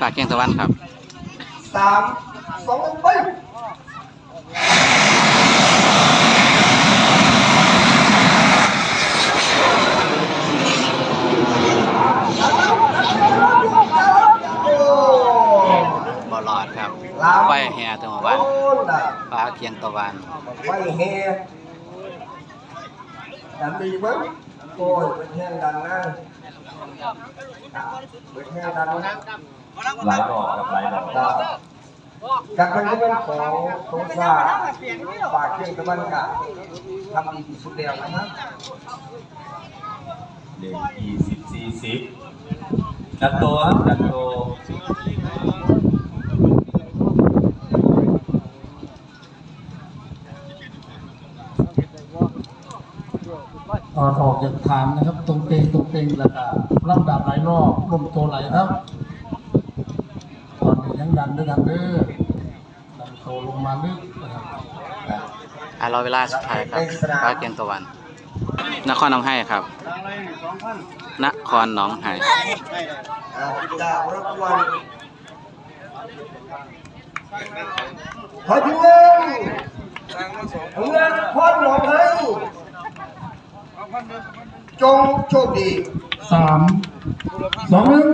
ฝากเกียงตะวันครับสามสองหนึ่งไปโอ้บอลอดครับลาวไฟแห่ตะเมื่อวานโอ้น่ะฝากเกียงตะวันไฟเฮดันดีมั้งโอ้ยเป็นแห้งดันนะเป็นแห้งดันนะ หลายดอกครับหลายดอกกับเป็นเรื่องของสงสารฝากเพียงตะวันกับทำดีที่สุดแล้วนะครับเด็กยี่สิบสี่สิบดักโตครับดักโตออกจากฐานนะครับ ตรงเตงตรงเตงแล้วก็ลำดับหลายรอบลมตัวหลายครับ ดันด้วยกันเด้อดันโตลงมาลึกนะครับอะรอเวลาสุดท้ายครับฝากเกียงตะวัน นครหนองไห้ครับ นครหนองไห้อ่าจากรบกวนขอถึงเงินเงินพอดหนองให้จงโชคดีสามสองหนึ่ง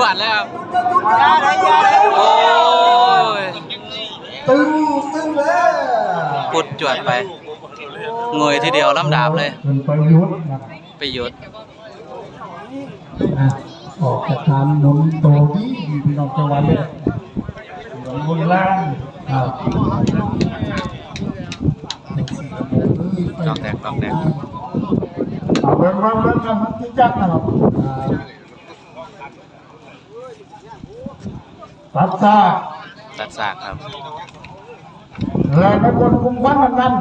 ไปปุดจวดเลยครับโอ้ยตึงตึงแล้วปุดจวดไปงวยทีเดียวลำดาบเลย เป็นประยุทธ์นะครับไปหยุดอะออกจากฐานหนุนโตดีพี่น้องจังหวัดเลยหนุนบนล่างครับเด็กสี่กระโปรงเอ้ยไปดอกแดกดอกแดก เอาเบิ่งเบิ่งเบิ่งกันมันที่จักนะครับอ่า ตัดซากตัดสากครับแรงไม่ควรคุมควันมันกัน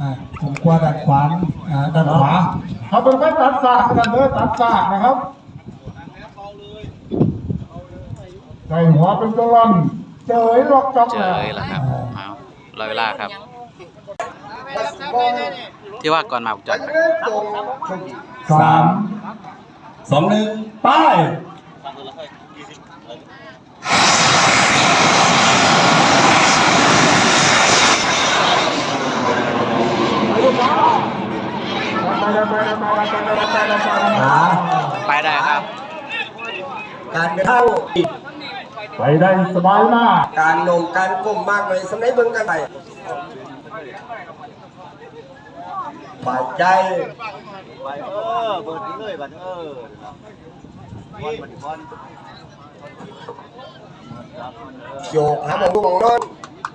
อ่าคุมควันด้านขวาอ่าด้านขวาเขาเป็นไฟตัดซากกันเด้อตัดซากนะครับใส่หัวเป็นตัวล่อนเจยลอกจอกเจอเลยล่ะครับเอารอเวลาครับ ที่ว่าก่อนมาบุกจขออดถึงเงินจงโชคดีสาม สองหนึ่งไปอ่าไปได้ครับ การเดินทางไปได้สบายมาก การโหนมการก้มมากเลยสำนักเบิ่งกันไป ฝ่ายใจไปเออเบิดนี้เลยบัดเออคอนบัดคอนโยกหาหมองดูหมองนอน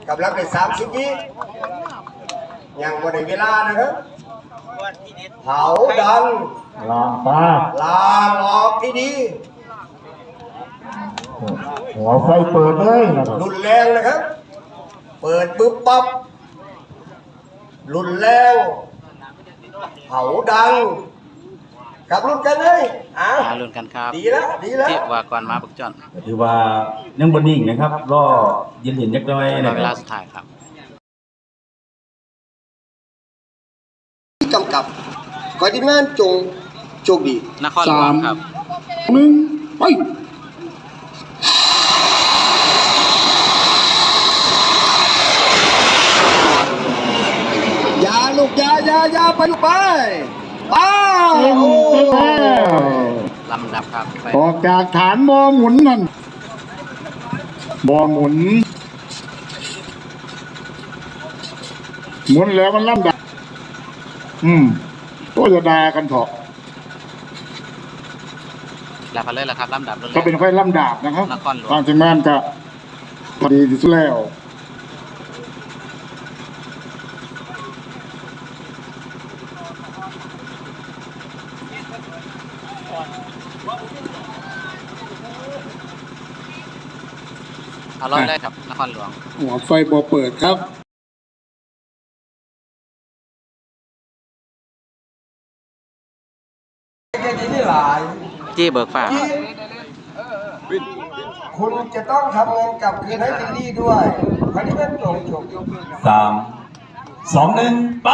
กับรับได้สามสิบวิยังบ่ได้เวลานะครับเผาดันลางปลาลาหลอกที่ดีหัวไฟเปิดเลยนะครับรุนแรงนะครับ เปิดปึ๊บปั๊บรุนแรง เผาดังกลับรุ่นกันเลยอ้าวมาลุ้นกันครับดีแล้วดีแล้วที่ว่าก่อนมาบุกจอดถือว่ายังบนนิ่งนะครับ รอเย็นเย็นๆจักหน้อยรอนะเวคลารับสุดท้ายครับ ที่กำกับขอทีมงานจงโชคดี นครหลวงครับ หนึ่งไป อย่าลูกอย่าอย่าอย่าไปลูกไปไปเต็มโอ้เต็มแล้วลำดับครับไปออกจากฐานบอหมุนนั่นบอหมุน หมุนแล้วมันลำดับ อืมก็จะดากันเถอะแล้วพันเลยละครับลำดับเลยก็เป็นค่อยลำดาบนะครับนครหลวงทางทีมงานจะพอดีที่สุดแล้ว เอาร้อยได้ครับนครหลวง หัวไฟบอเปิดครับแค่นี้หลายจี้เบิกฟ้าที่คุณจะต้องทำเงินกลับคืนให้ที่นี่ด้วยขอทีมงานจงสามสองหนึ่งไป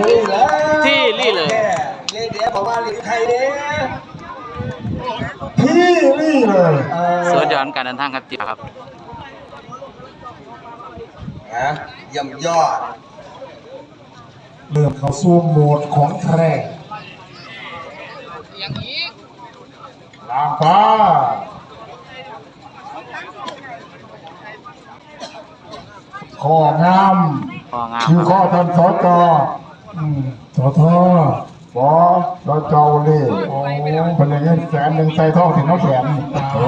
นี่แหละที่ลี่เลยเลี้ยงเดี๋ยวบอกว่าเลี้ยงไทยเนี่ยที่นี่เลยเออสุดยอดการเดินทางครับจีครับฮะเยี่ยมยอดเริ่มเข้าสู่โหมดของแทรกลามป้าข้องาม พองามคือคข้อรับทำสอจออืมสอทอบอสอจอเลยโอ้เป็นอย่างนี้แสนหนึ่งใส่ท่องถึงน้องแขนโอ้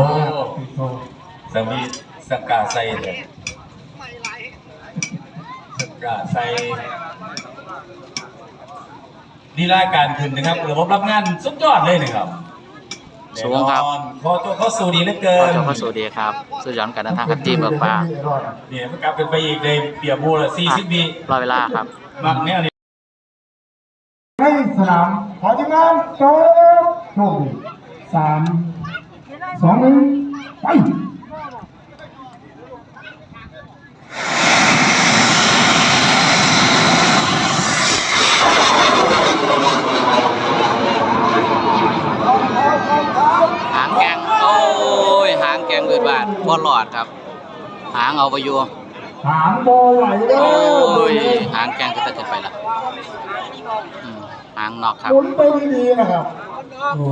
สมีสกาใส่เลยสกาใส่นี่รายการขึ้นนะครับระบบรับงานสุดยอดเลยนะครับ สูงครับแน่นอนขอตัวเข้าสู่ดีเหลือเกิขอนเจ้าพระสูดีครับสุดยอดการเดินทางครับจีเบิกฟ้าเนี่ยมันกลับเป็นไปอีกเลยเปียบูละสี่สิบปีรอเวลาครับมากแน่เลยให้สนามขอทีมงานโชว์โชคดีสามสองหนึ่งไป หางแกงโอ้ยหางแกงเกิดบาดบอลหลอ ดครับ หางเอาไปอยู่ถามโบไหลเด้โอ้อยหางแกงก็จะเกิดไปละอืมหางนอกครับหมุนไปดีๆนะครับโอ้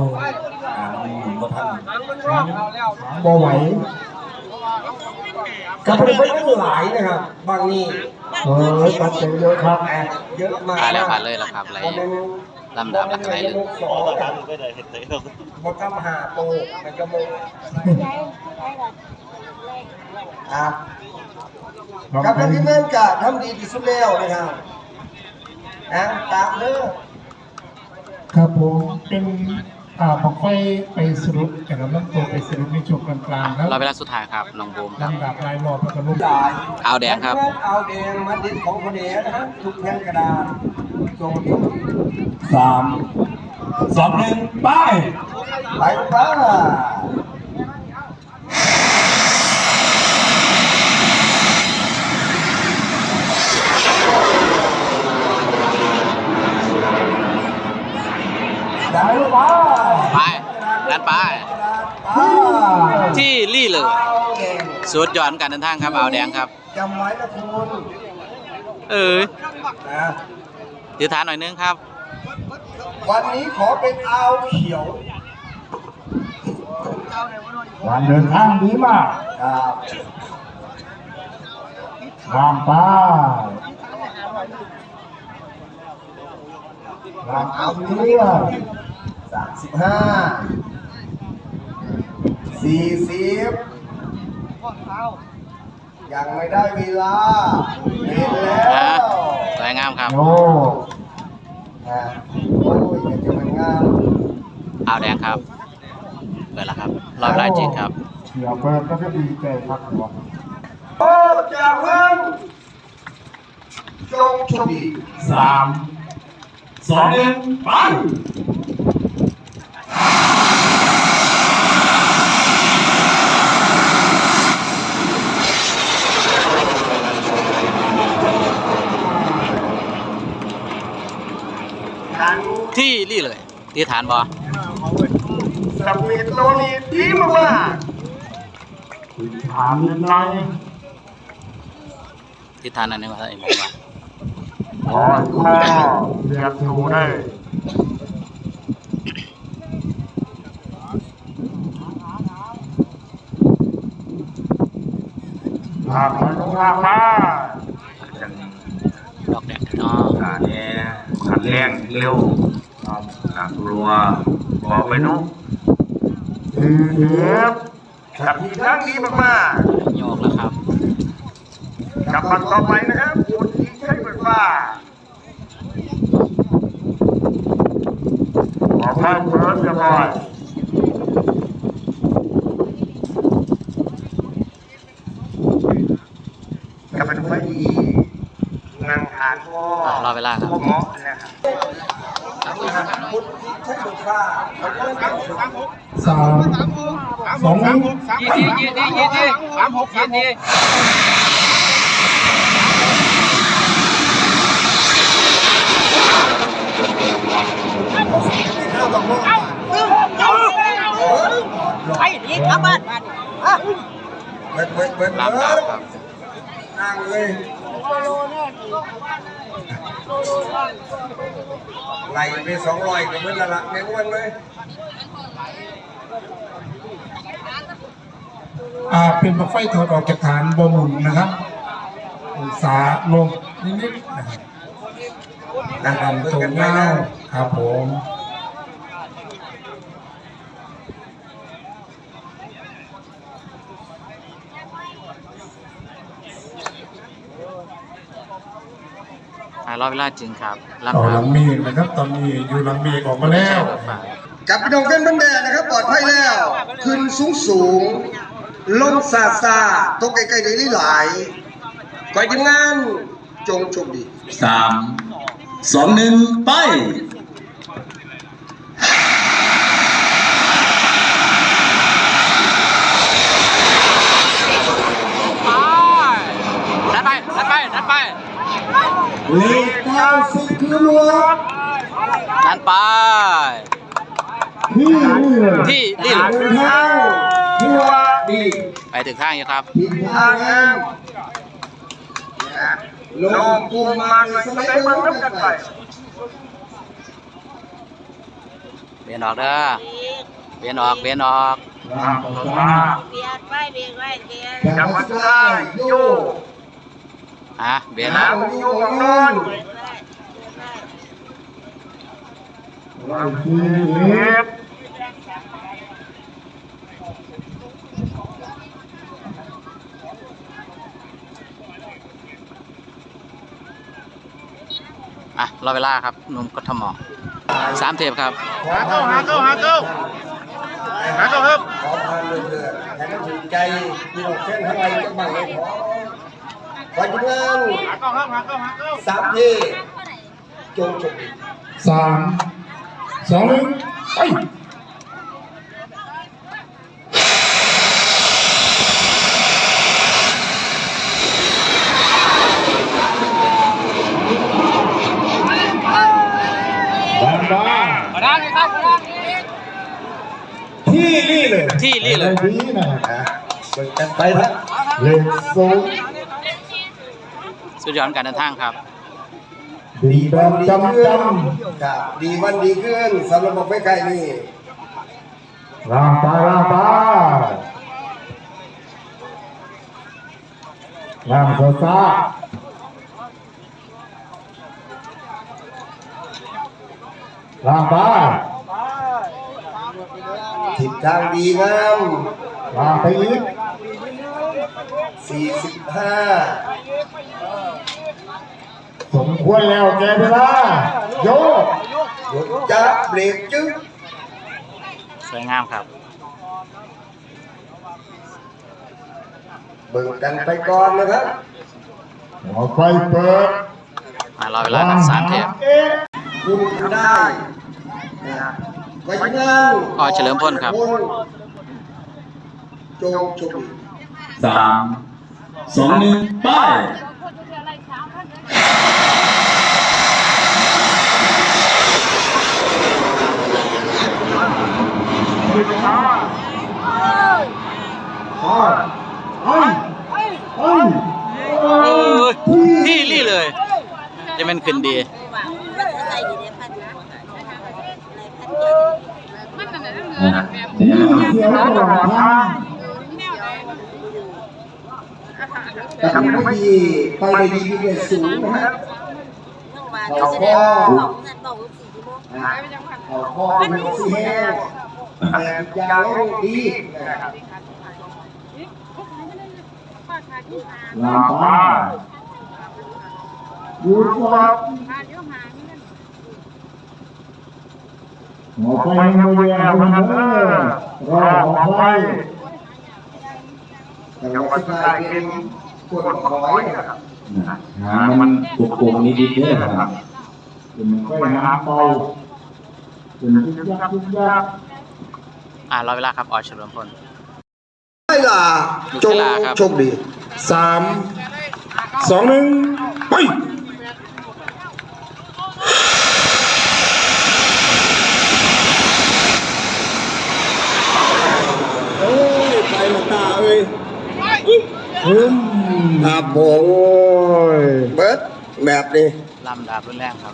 อ่าหมุนมาทันถามโบไหวกับเป็นคนทั้งหลายนะครับบางนี่เออตัดใจเยอะครับแอบเยอะมากผ่านแล้วผ่านเลยละครับไรลำดับละไรเลยสองกันบทกรรมหาโตมันก็โม อะกับท่านที่เม่นกะทำดีที่สุดแล้วนะครับนะตามเด้อครับผมเป็นอ่าบอกไฟไปสรุปแต่ละลำตัวไปสรุปในช่วงกลางๆครับรอเวลาสุดท้ายครับน้องบูมครับลำดับรายรอบแล้วก็ลุ่มจ่ายเอาแดงครับ เอาแดงมาดินของคนเดียนะครับทุกแผ่นกระดาษโจทย์สามสองหนึ่งไปไปป้าได้หรือเปล่า ไปดันไป ป้าี่ลี่เลยเอสุดยอดการเดินทางครับเอาแดงครับจำไว้นะคุณเอ้ยนะถือฐานหน่อยนึงครับ วันนี้ขอเป็นอาวเขียวการเดินทางดีมากครับลามป้าลามเอาเอาเนีเนี้ยสามสิบห้า สี่สิบยังไม่ได้เวลาเห็นแล้นะวสวยงามครับโอ้นะโอ้ยอยากจะมันงามเอาแดงครับเปิดแล้วครับ รอเวลาจริงครับเดี๋ยวเปิดก็จะดีใจครับผมโอ้จากเพิ่งจงโชคดีสามสองหนึ่งไป ทันที่ลี่เลยตีฐานบอสมิธโลนีดีมากถามนิดหน่อยตีฐานอันนึงว่าไอ้บอกว่าขอข้อเรียกดูได้ลามไปลงลามมาดอกแดงเนาะขาเนี้ยขันแรงเร็ว ความหนักรัวบอกไปนุ๊กสี่สิบขับทีทั้งดีมากโยกแล้วครับๆกลับมาต่อไปนะครับคุณทีใช้เหมือนว่าขอให้เปิดเรียบร้อยกับมาดูไว้ดีนั่งทานพ่อรอเวลาครับพ่อหมอนะครับ สามสองหนึ่ยี่ยี่ยี่สามหกยี่สิไอ้นี่กลับบ้านเบิดเบิดเบิดลเบิดาบดครับนั่งเลย ไหลไปสองร้อยก็เบิดละละแม่งวันเลยอ่าเป็นบักไฟถอดออกจากฐานบอหมุนนะครับองศาลงนิดๆนะครับนั่งทำเพื่อตรงกันไปเงานะครับผม อะรอเวลาจริงครับลำต่อหดาลับงเมฆนะครับ ตอนนี้อยู่หลังเมฆออกมาแล้วฝ่ายกับพี่น้องเส้นบันแดดนะครับปลอดภัยแล้วขึ้นสูงสูงลงซาซาตกไกลๆได้หลายก่อยทีมงานจงโชคดีสามสองหนึ่งไป นัดไปนัดไปนัดไป เลขเก้าสิบคือหลวงนัดไป ที่ที่ที่เดินทางทั่วดีไปถึงข้างอยู่ครับทิศทางแอมลงกลุ่มมาสมัยเบิ่งน้ำกันไปเบียนออกเด้อ เบียนออก เบียนออกเบียดไว้เบียดไว้เบียด จังหวัดได้โย อะเบียนน้นะำโยของนอนเบียดไว้เบียดไว้วันที่เล็บอะรอเวลาครับหนุ่มกทมสามเทปครับหาเข้าหาเข้าหาเข้าหาเข้าครับขอพานเลยเถิดให้มันถึงใจพี่น้องเส้นทั้งไรก็บังเลยขอ วันที่งานหาเข้าครับหาเข้าหาเข้าสามทีจงโชคดีสามสองหนึ่งไปมาได้เลยครับที่นี่เลยที่นี่เลยที่นะนะเบิกกันไปนะเลขสูง สุดยอดการเดินทางครับ ดีแบบจำจครับดีวันดีขึ้นสำหรับบอกไปไกลนี่ำลางไปลางไปลางโซซาลางไปทิศทางดีงามลางไปอีก 45สมควรแล้วแกเวลาโยกหยุดจับเบรกจึ๊กสวยงามครับ เบิกกันไปก่อนนะครับหัวไฟเปิดอะรอเวลาครับสามเทปเอ๊ะคุณทำได้นะครับไว้งานอ๋อเฉลิมพลครับจงโชคดี สามสองหนึ่งไปไอ้ไอ้โอ้ยที่นี่เลย จะเป็นขึ้นดีว่ามันจะใส่อยู่ในพันธุ์อะไรพันธุ์เดี๋ยวนะครับ เสียงตลอดทำให้ดีไปในดีที่เป็นสูงนะครับเมื่อานเราจะได้บอกเงินบอกสี่ชั่วโมงเอเป็นแห้งแต่ยาวดีนะครับลางปหยุดครับหัวไฟมันเวียนมันเด้อรอหัวไฟ แต่ว่าสุดท้ายเป็นคนขอยนะครับนะหางมันโกงๆนิดๆเนี่ยนะครับเป็นค่อยหางเบาเป็นยุกยักยุกยักอ่ารอเวลาครับออเฉลิมพลไม่ล่ะจงลูกศิลาครับโชคดีสามสองหนึ่งไป โอ้ยไปหมดตาเอ้ย ฮึมครับผมโอ้ยเบิร์ดแบบนี้ลำดาบรุนแรงครับ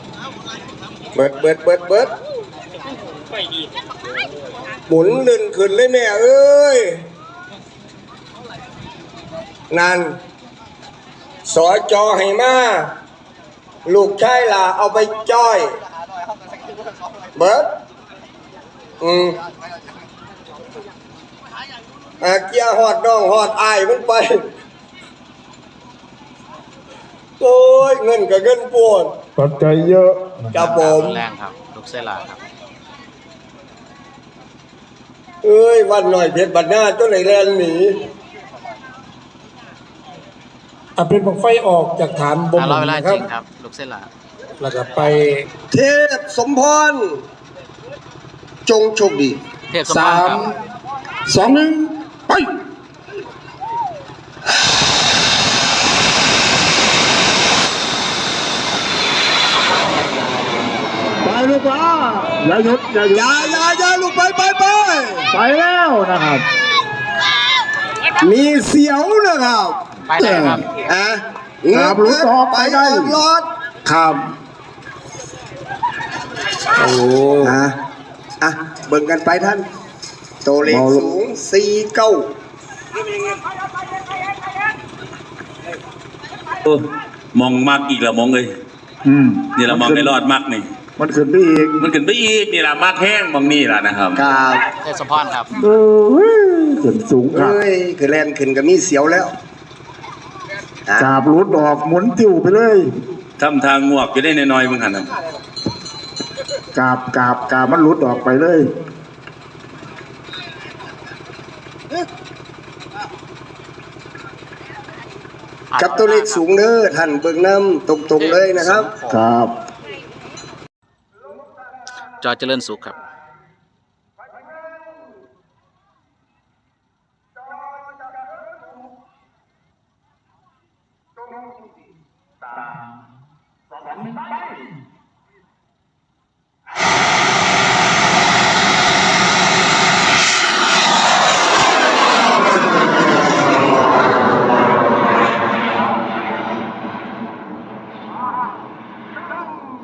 เบิร์ดเบิร์ดเบิร์ดเบิร์ดหมุนลื่นขึ้นเลยแม่เอ้ยนั่นสอจอให้มาลูกชายล่ะเอาไปจ้อย เบิร์ดอืมอาเกียร์หอดน้องหอดอายมันไป โอ้ ยเงินกับเงินปวด ปัจจัยเยอะครับผดาบมรุนแรงครับลูกเซลาครับ เอ้ยวันหน่อยเพชรบัดหน้าตัวไหนแลนหนีอะเป็นบังไฟออกจากฐานบนอ่ารอเวลานะจครัริบงครับ ลูกเซลา แล้วก็ไปเทพสมพร จงโชคดีเทพสมพสารคมรับสองหนึ่งไปไปลูกป้า อย่าหยุดอย่าหยุดอย่าอย่าอย่าลูกไปไปไปไปแล้วนะครับ มีเสียวนะครับไปได้ครับอะครับลูกออกไปไปได้ออกรถครับโอ้อะอะเบิ่งกันไปท่านโตวเลขสูงสี่เก้าเออมองมากอีกละมองเลย อืมนี่ละมองไม่รอดมากนี่ มันขึ้นไปอีกมันขึ้นไปอีกนี่ละมากแห้งมองนี่ละนะครับ ครับเทพสมพรครับเออขึ้นสูงครับเอ้ยคือแลนขึ้นกับมีเสียวแล้วอะกาบรุดออกหมุนติ้วไปเลยทำทางงวกจะได้น้อยๆมึงหันน่ะกาบกาบกาบมันหลุดออกไปเลยกับตัวเลขสูงเด้อท่านเบิ่งน้ำตรงๆเลยนะครับ ครับ จอเจริญสุขครับ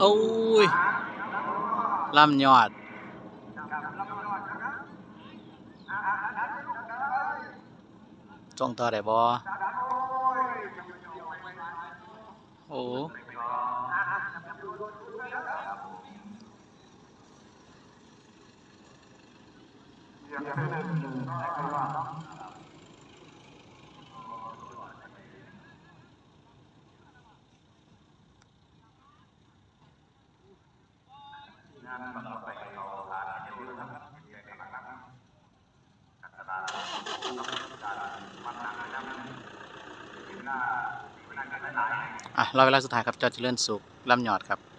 โอ้ยลำยอดจ้องต่อได้บ่โอ้ อะรอเวลาสุดท้ายครับจอเจริญสุขลำยอดครับ